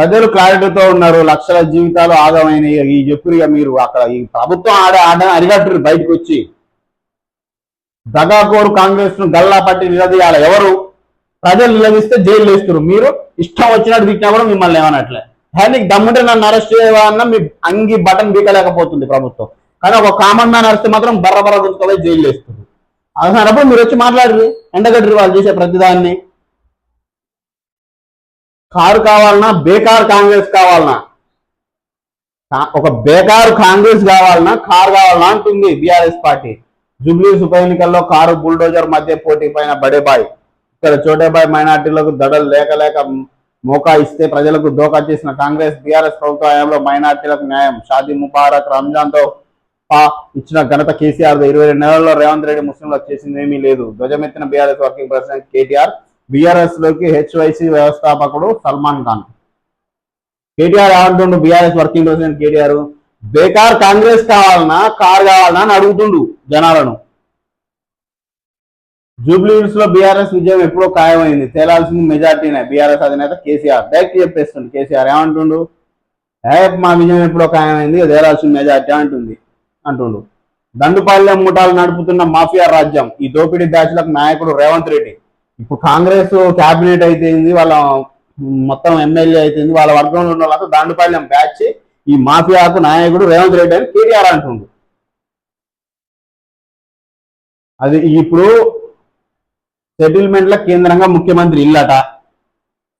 ప్రజలు క్లారిటీతో ఉన్నారు లక్షల జీవితాలు ఆగమైనవి ఈ చెప్పురుగా మీరు అక్కడ ఈ ప్రభుత్వం ఆడ ఆడ అరిగట్టురు బయటకు వచ్చి దగాకోరు కాంగ్రెస్ను గల్లా పట్టి నిలదీయాలి ఎవరు? ప్రజలు నిలదీస్తే జైలు వేస్తారు మీరు ఇష్టం వచ్చినట్టు తిట్టినా కూడా మిమ్మల్ని ఏమనట్లే. హే, నీకు దమ్ముంటే నన్ను అరెస్ట్ చేయవన్నా మీ అంగి బటన్ బీకలేకపోతుంది ప్రభుత్వం. కానీ ఒక కామన్ మ్యాన్ అరెస్ట్ మాత్రం బర్ర బర్ర గుంజుకోవాలి జైలు వేస్తుంది అలాంటప్పుడు మీరు వచ్చి మాట్లాడరు ఎండగడ్డరు వాళ్ళు చేసే ప్రతిదాన్ని. కారు కావాలన్నా బేకార్ కాంగ్రెస్ కావాలన్నా ఒక బేకారు కాంగ్రెస్ కావాలన్నా కారు కావాలన్నా అంటుంది బీఆర్ఎస్ పార్టీ. జూబ్లీస్ ఉప ఎన్నికల్లో కారు బుల్డోజర్ మధ్య పోటీ పైన బడేబాయ్. ఇక్కడ చోటేబాయ్ మైనార్టీలకు దడలు లేక లేక మోకా ఇస్తే ప్రజలకు దోకా చేసిన కాంగ్రెస్ బీఆర్ఎస్ ప్రభుత్వ హయాంలో మైనార్టీలకు న్యాయం. షాదీ ముబారక్ రంజాన్తో పా ఇచ్చిన ఘనత కేసీఆర్ ఇరవై రెండు నెలల్లో రేవంత్ రెడ్డి ముస్లింలకు చేసింది ఏమీ లేదు. ధ్వజమెత్తిన బీఆర్ఎస్ వర్కింగ్ ప్రెసిడెంట్ కేటీఆర్ బీఆర్ఎస్లోకి హెచ్వైసి వ్యవస్థాపకుడు సల్మాన్ ఖాన్. కేటీఆర్ ఏమంటుండు? బీఆర్ఎస్ వర్కింగ్ ప్రెసిడెంట్ కేటీఆర్ బేకార్ కాంగ్రెస్ కావాలన్నా కార్ కావాలన్నా అని అడుగుతుండు జనాలను. జూబ్లీహిల్స్లో బీఆర్ఎస్ విజయం ఎప్పుడో ఖాయమైంది. తేలాల్సింది మెజార్టీనే. బీఆర్ఎస్ అధినేత కేసీఆర్. డైరెక్ట్ చెప్పేస్తుంది కేసీఆర్. ఏమంటుండు? మా విజయం ఎప్పుడో ఖాయమైంది. తేలాల్సింది మెజార్టీ అంటుంది. అంటుండు. దండుపాలెం ముఠాలు నడుపుతున్న మాఫియా రాజ్యం. ఈ దోపిడీ బ్యాచ్లకు నాయకుడు రేవంత్ రెడ్డి. ఇప్పుడు కాంగ్రెస్ క్యాబినెట్ అయితేంది వాళ్ళ మొత్తం ఎమ్మెల్యే అయితేంది వాళ్ళ వర్గంలో ఉన్న వాళ్ళంతా దండుపాలెం బ్యాచ్ ఈ మాఫియాకు నాయకుడు రేవంత్ రెడ్డి అని కేటీఆర్ అంటుండు. అది ఇప్పుడు సెటిల్మెంట్ల కేంద్రంగా ముఖ్యమంత్రి ఇల్లట.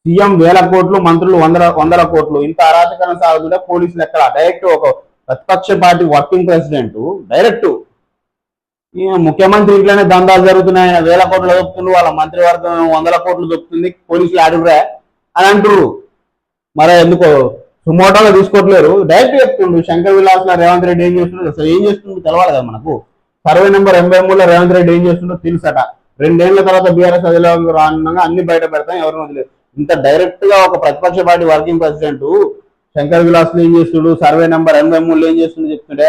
సీఎం వేల కోట్లు మంత్రులు వందల వందల కోట్లు. ఇంత అరాచకరణ సాగుతుంటే పోలీసులు ఎక్కడ? డైరెక్ట్ ఒక ప్రతిపక్ష పార్టీ వర్కింగ్ ప్రెసిడెంట్ డైరెక్ట్ ముఖ్యమంత్రి ఇంట్లోనే దందాలు జరుగుతున్నాయి ఆయన వేల కోట్లు దొరుకుతుంది వాళ్ళ మంత్రివర్గం వందల కోట్లు దొరుకుతుంది పోలీసులు ఆడురా అని అంటుర్రు. మరి ఎందుకో సుమోటోలో తీసుకోవట్లేరు. డైరెక్ట్ చెప్తుండు శంకర్ విలాస్లో రేవంత్ రెడ్డి ఏం చేస్తుండ్రు అసలు ఏం చేస్తుండ్రు తెలవాలి కదా మనకు? సర్వే నెంబర్ ఎనభై మూడులో రేవంత్ రెడ్డి ఏం చేస్తుండో తెలుసట. రెండేళ్ళ తర్వాత బీఆర్ఎస్ అధిలోకి రానుండగా అన్ని బయట పెడతాం ఎవరిని వదిలేదు ఇంత డైరెక్ట్గా ఒక ప్రతిపక్ష party working president Shankar Vilas ఏం చేస్తుడు? సర్వే నెంబర్ ఎనభై మూడులో ఏం చేస్తుండో చెప్తుంటే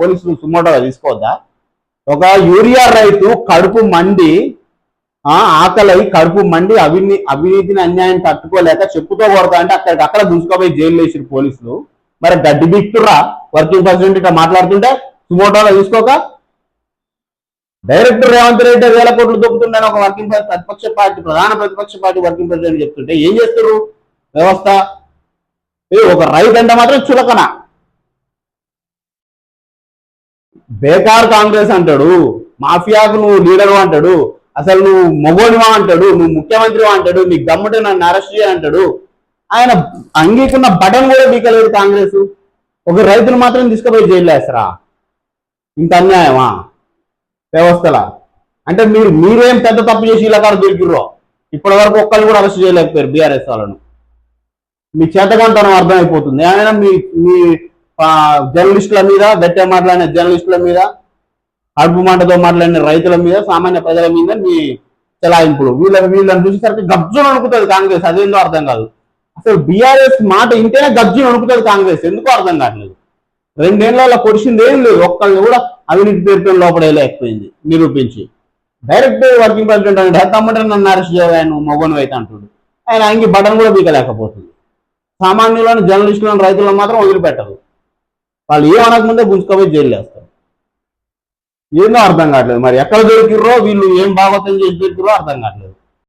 పోలీసులు సుమోటోగా తీసుకోవద్దా? ఒక యూరియా రైతు కడుపు మండి ఆ ఆకలి కడుపు మండి అవిని అవినీతిని అన్యాయం తట్టుకోలేక చెప్పుతో కొడతా అంటే అక్కడికి అక్కడ గుంజుకోపోయి జైలు వేసారు పోలీసులు. మరి గడ్డి బిక్తురా వర్కింగ్ ప్రెసిడెంట్ ఇట్లా మాట్లాడుతుంటే సుమోటోలో తీసుకోక డైరెక్టర్ రేవంత్ రెడ్డి వేల కోట్లు దొక్కుతుండని ఒక వర్కింగ్ ప్రతిపక్ష పార్టీ ప్రధాన ప్రతిపక్ష పార్టీ వర్కింగ్ ప్రెసిడెంట్ చెప్తుంటే ఏం చేస్తారు వ్యవస్థ. ఒక రైతు అంటే మాత్రం చులకన. బేకార్ కాంగ్రెస్ అంటాడు మాఫియాకు నువ్వు లీడరు అంటాడు అసలు నువ్వు మొగోనివా అంటాడు నువ్వు ముఖ్యమంత్రివా అంటాడు నీకు గమ్ముంటే నన్ను అరెస్ట్ చేయ అంటాడు. ఆయన అంగీకున్న బటన్ కూడా బీకలేదు కాంగ్రెస్. ఒక రైతులు మాత్రం తీసుకుపోయి జైలు వేస్తారా? ఇంత అన్యాయమా? వ్యవస్థలా? అంటే మీరు మీరేం పెద్ద తప్పు చేసి ఇలా కాదు దొరికిర్రో? ఇప్పటి వరకు ఒక్కళ్ళు కూడా అరెస్ట్ చేయలేకపోయారు బీఆర్ఎస్ వాళ్ళను. మీ చేతకంతనం అర్థమైపోతుంది. ఆయన మీ మీ జర్నలిస్టుల మీద గట్టిగా మాట్లాడిన జర్నలిస్టుల మీద అడుపు మాటతో మాట్లాడిన రైతుల మీద సామాన్య ప్రజల మీద మీ చెలాయింపులు. వీళ్ళ వీళ్ళని చూసేసరికి గజ్జును అనుకుతుంది కాంగ్రెస్. అదేందో అర్థం కాదు. అసలు బీఆర్ఎస్ మాట ఇంటేనే గజ్జును అనుకుతుంది కాంగ్రెస్. ఎందుకో అర్థం కావట్లేదు రెండేళ్ళలో పొడిచింది ఏం లేదు. ఒక్కళ్ళని కూడా అవినీతి పేరుతో లోపడేయలేకపోయింది. నిరూపించి. డైరెక్ట్ వర్కింగ్ ప్రెసిడెంట్ అంటే తమ్ముడు నన్ను అరెస్ట్ చేయాలి మొగను అయితే అంటుడు. ఆయన ఆయనకి బటన్ కూడా బీకలేకపోతుంది సామాన్యులను జర్నలిస్టులను రైతులను మాత్రం వదిలిపెట్టరు. వాళ్ళు ఏం అనకముందే గుంజుకోపోయి జైలు వేస్తారు. ఏందో అర్థం కావట్లేదు. మరి ఎక్కడ దొరికిర్రో వీళ్ళు ఏం భాగవతం చేసి దొరికిరో అర్థం కావట్లేదు.